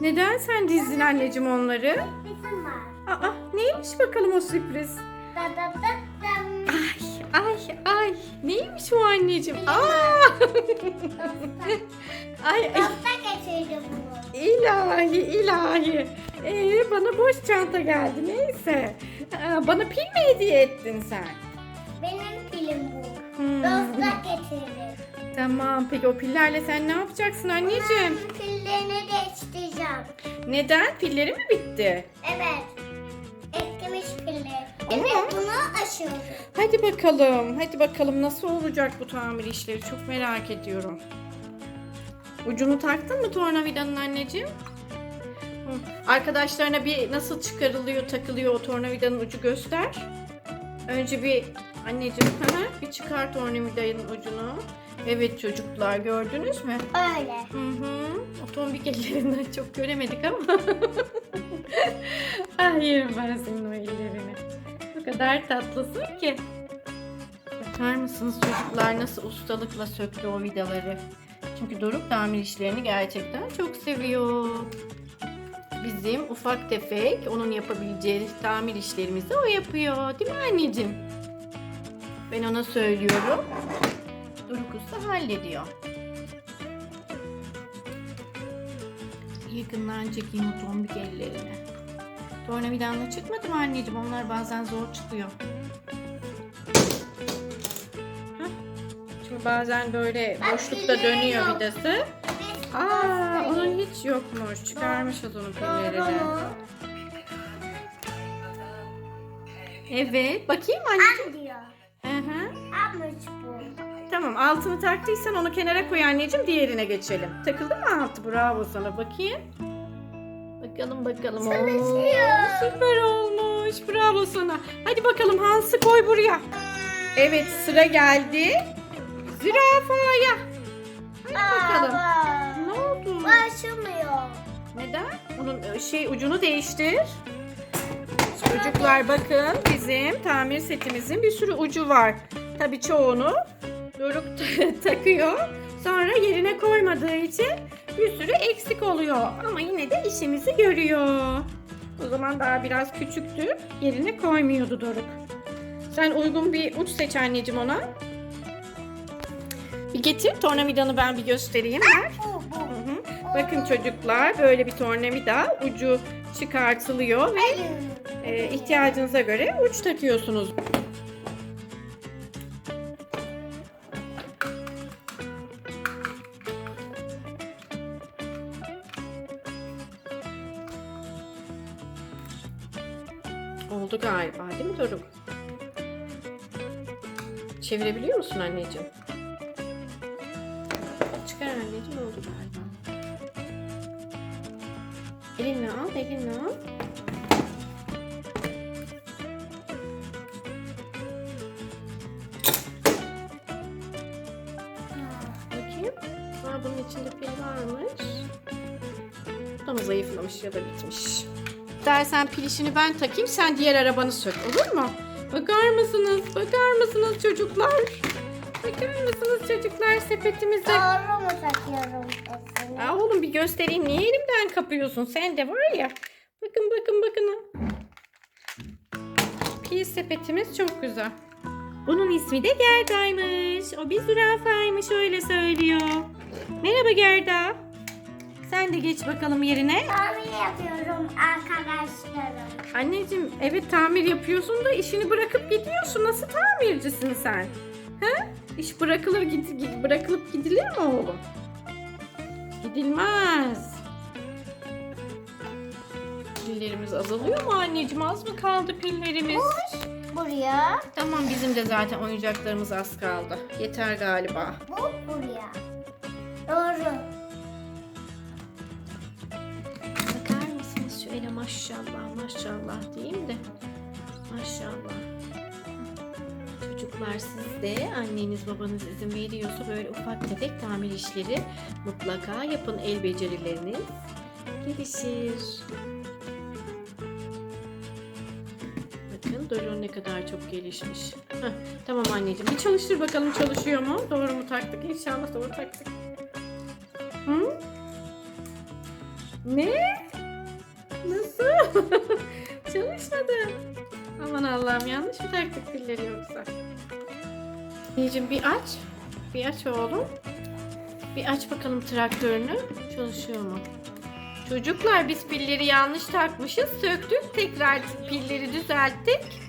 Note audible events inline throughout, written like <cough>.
Neden sen dizdin anneciğim onları? Bizim var. Aa neymiş bakalım o sürpriz? Da da da dam. Ay ay ay neymiş o anneciğim? Aa! ay ay getirdi bunu. ilahi ilahi. Ee, bana boş çanta geldi neyse. Aa, bana pil mi hediye ettin sen? Benim pilim bu. Hmm. Dosta getirdi. Tamam peki o pillerle sen ne yapacaksın anneciğim? Ben pillerini değiştireceğim. Neden? Pilleri mi bitti? Evet. Eskimiş pilleri. Evet bunu aşıyoruz. Hadi bakalım. Hadi bakalım nasıl olacak bu tamir işleri çok merak ediyorum. Ucunu taktın mı tornavidanın anneciğim? Hı. Arkadaşlarına bir nasıl çıkarılıyor, takılıyor o tornavidanın ucu göster. Önce bir anneciğim <laughs> bir çıkar tornavidanın ucunu. Evet çocuklar gördünüz mü? Öyle. Hı hı. O tombik ellerinden çok göremedik ama. <laughs> Hayır ben senin o ellerini. O kadar tatlısın ki. Bakar mısınız çocuklar nasıl ustalıkla söktü o vidaları. Çünkü Doruk tamir işlerini gerçekten çok seviyor. Bizim ufak tefek onun yapabileceği tamir işlerimizi o yapıyor. Değil mi anneciğim? Ben ona söylüyorum. Doruk usta hallediyor. Yakından çekeyim o tombik ellerini. Tornavidanla çıkmadı mı anneciğim? Onlar bazen zor çıkıyor. Hah. Şimdi bazen böyle boşlukta dönüyor vidası. Aa, onun hiç yokmuş. Çıkarmışız onun pillerini. Doğru. Evet. Bakayım anneciğim. Hı hı. Almış bu. Tamam altını taktıysan onu kenara koy anneciğim diğerine geçelim. Takıldı mı altı? Bravo sana bakayım. Bakalım bakalım. Çalışıyor. süper olmuş. Bravo sana. Hadi bakalım Hans'ı koy buraya. Evet sıra geldi. Zürafaya. Hadi bakalım. Ne oldu? bu açılmıyor. Neden? Bunun e, şey ucunu değiştir. Çocuklar bakın bizim tamir setimizin bir sürü ucu var. Tabii çoğunu Doruk <laughs> takıyor. Sonra yerine koymadığı için bir sürü eksik oluyor. Ama yine de işimizi görüyor. O zaman daha biraz küçüktü. Yerine koymuyordu Doruk. Sen uygun bir uç seç anneciğim ona. Bir getir tornavidanı ben bir göstereyim. Ver. Bakın çocuklar böyle bir tornavida ucu çıkartılıyor ve e, ihtiyacınıza göre uç takıyorsunuz. Oldu galiba değil mi Doruk? Çevirebiliyor musun anneciğim? Çıkar anneciğim oldu galiba. Elinle al, elinle al. Bakayım. Aa, bunun içinde pil varmış. Mı zayıflamış ya da bitmiş? Dersen pil işini ben takayım, sen diğer arabanı sök. Olur mu? Bakar mısınız? Bakar mısınız çocuklar? Bakar mısınız çocuklar sepetimize? Doğru mu takıyorum? Aa, oğlum bir göstereyim. Niye elimden kapıyorsun? Sen de var ya. Bakın bakın bakın. Pil sepetimiz çok güzel. Bunun ismi de Gerda'ymış. O bir zürafaymış öyle söylüyor. Merhaba Gerda. Sen de geç bakalım yerine. Tamir yapıyorum arkadaşlarım. Anneciğim evet tamir yapıyorsun da işini bırakıp gidiyorsun. Nasıl tamircisin sen? He? İş bırakılır gid- bırakılıp gidilir mi oğlum? Gidilmez. Pillerimiz azalıyor mu anneciğim? Az mı kaldı pillerimiz? Buraya, Tamam bizim de zaten oyuncaklarımız az kaldı. Yeter galiba. bu buraya. Doğru. Maşallah maşallah diyeyim de. Maşallah. Çocuklar siz de anneniz babanız izin veriyorsa böyle ufak tefek tamir işleri mutlaka yapın. El becerileriniz gelişir. Bakın Doruk ne kadar çok gelişmiş. Heh, tamam anneciğim bir çalıştır bakalım çalışıyor mu? Doğru mu taktık? İnşallah doğru taktık. Hı? Ne? <laughs> Çalışmadı. Aman Allah'ım yanlış mı taktık pilleri yoksa? Anneciğim bir aç. Bir aç oğlum. Bir aç bakalım traktörünü. Çalışıyor mu? Çocuklar biz pilleri yanlış takmışız. Söktük. Tekrar pilleri düzelttik.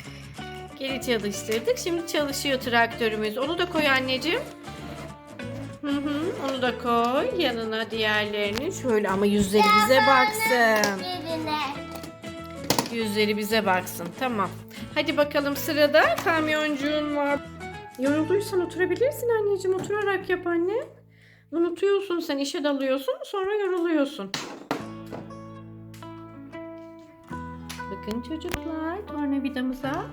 Geri çalıştırdık. Şimdi çalışıyor traktörümüz. Onu da koy anneciğim. Hı hı, onu da koy yanına diğerlerini. Şöyle ama yüzleri bize baksın. Birine. Yüzleri bize baksın. Tamam. Hadi bakalım sırada kamyoncuğun var. Yorulduysan oturabilirsin anneciğim. Oturarak yap anne. Unutuyorsun sen işe dalıyorsun sonra yoruluyorsun. Bakın çocuklar tornavidamıza.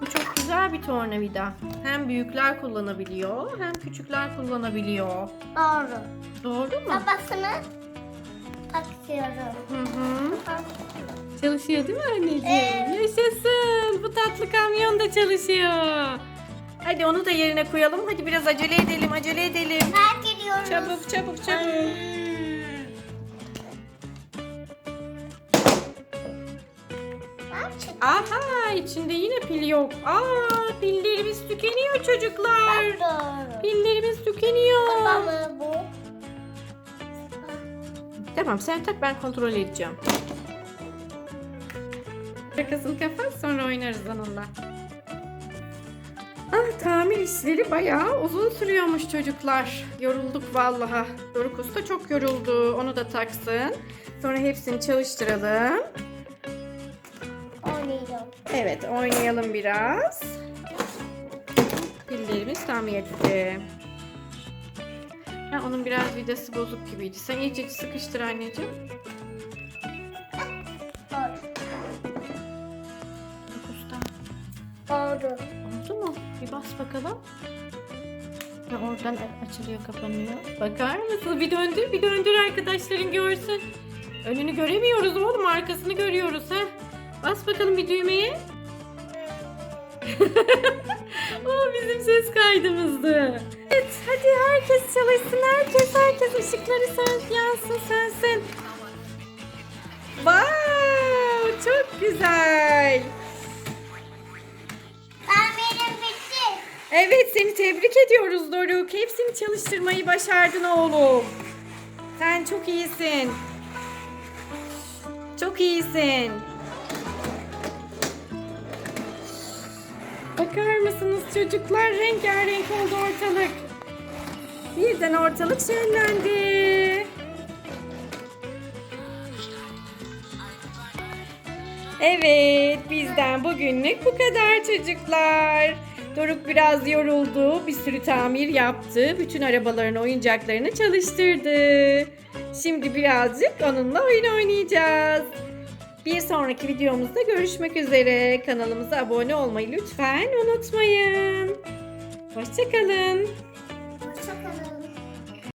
Bu çok güzel bir tornavida. Hem büyükler kullanabiliyor hem küçükler kullanabiliyor. Doğru. Doğru mu? Babasını takıyorum. Hı hı. Çalışıyor değil mi anneciğim? Evet. Yaşasın. Bu tatlı kamyon da çalışıyor. Hadi onu da yerine koyalım. Hadi biraz acele edelim, acele edelim. Terk ediyoruz. Çabuk, çabuk, çabuk. Çık. Aha, içinde yine pil yok. Aa, pillerimiz tükeniyor çocuklar. Pillerimiz tükeniyor. Baba mı bu? Tamam, sen tak ben kontrol edeceğim. Arkasını kapat sonra oynarız onunla. Ah tamir işleri bayağı uzun sürüyormuş çocuklar. Yorulduk vallahi. Doruk Usta çok yoruldu. Onu da taksın. Sonra hepsini çalıştıralım. Oynayacağım. Evet oynayalım biraz. Pillerimiz tamir etti. Ha, onun biraz vidası bozuk gibiydi. Sen iyice sıkıştır anneciğim. Doğru. Oldu mu? Bir bas bakalım. Ha, oradan açılıyor kapanıyor. Bakar mısın? Bir döndür bir döndür arkadaşların görsün. Önünü göremiyoruz oğlum arkasını görüyoruz ha. Bas bakalım bir düğmeye. <laughs> o bizim ses kaydımızdı. Evet hadi herkes çalışsın herkes herkes ışıkları sön yansın sönsün. Wow çok güzel. Tamirim bitti. Evet seni tebrik ediyoruz Doruk. Hepsini çalıştırmayı başardın oğlum. Sen çok iyisin. Çok iyisin. Bakar mısınız çocuklar rengarenk oldu ortalık. Birden ortalık şenlendi. Evet, bizden bugünlük bu kadar çocuklar. Doruk biraz yoruldu, bir sürü tamir yaptı, bütün arabaların oyuncaklarını çalıştırdı. Şimdi birazcık onunla oyun oynayacağız. Bir sonraki videomuzda görüşmek üzere. Kanalımıza abone olmayı lütfen unutmayın. Hoşçakalın.